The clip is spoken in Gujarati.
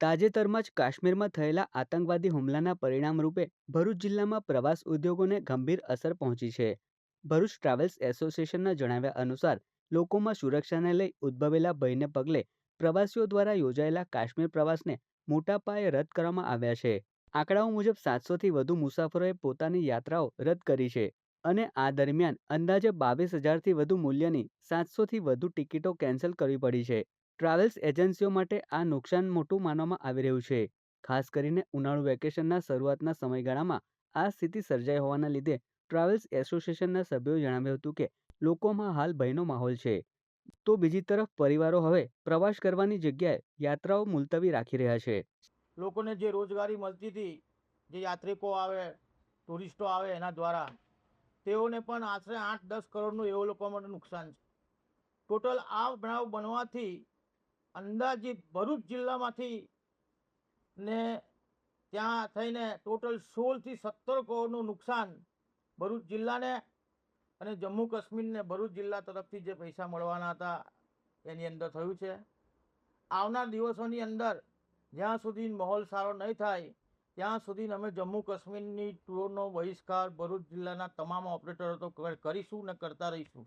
તાજેતરમાં જ કાશ્મીરમાં થયેલા આતંકવાદી હુમલાના પરિણામ રૂપે ભરૂચ જિલ્લામાં પ્રવાસ ઉદ્યોગોને ગંભીર અસર પહોંચી છે. ભરૂચ ટ્રાવેલ્સ એસોસિએશનના જણાવ્યા અનુસાર, લોકોમાં સુરક્ષાને લઈ ઉદ્ભવેલા ભયને પગલે પ્રવાસીઓ દ્વારા યોજાયેલા કાશ્મીર પ્રવાસને મોટા પાયે રદ કરવામાં આવ્યા છે. આંકડાઓ મુજબ સાતસોથી વધુ મુસાફરોએ પોતાની યાત્રાઓ રદ કરી છે. અને આ દરમિયાન અંદાજે બાવીસ હજારથી વધુ મૂલ્યની સાતસોથી વધુ ટિકિટો કેન્સલ કરવી પડી છે. ટ્રાવેલ્સ એજન્સીઓ માટે આ નુકસાન મોટું માનવામાં આવી રહ્યું છે. ખાસ કરીને ઉનાળુ વેકેશનના શરૂઆતના સમયગાળામાં આ સ્થિતિ સર્જાઈ હોવાના લીધે ટ્રાવેલ્સ એસોસિએશનના સભ્યોએ જણાવ્યું હતું કે લોકોમાં હાલ ભયનો માહોલ છે. તો બીજી તરફ પરિવારો હવે પ્રવાસ કરવાની જગ્યાએ યાત્રાઓ મુલતવી રાખી રહ્યા છે. લોકોને જે રોજગારી મળતી હતી, જે યાત્રિકો આવે, ટુરિસ્ટો આવે એના દ્વારા તેઓને પણ આશરે આઠ દસ કરોડનું એવો લોકો માટે નુકસાન છે. ટોટલ આ બનાવ બનવાથી અંદાજિત ભરૂચ જિલ્લામાંથી ને ત્યાં થઈને ટોટલ સોળથી સત્તર કરોડનું નુકસાન ભરૂચ જિલ્લાને અને જમ્મુ કાશ્મીરને ભરૂચ જિલ્લા તરફથી જે પૈસા મળવાના હતા એની અંદર થયું છે. આવનાર દિવસોની અંદર જ્યાં સુધી માહોલ સારો નહીં થાય ત્યાં સુધી અમે જમ્મુ કાશ્મીરની ટૂરનો બહિષ્કાર ભરૂચ જિલ્લાના તમામ ઓપરેટરો તો કરીશું ને કરતા રહીશું.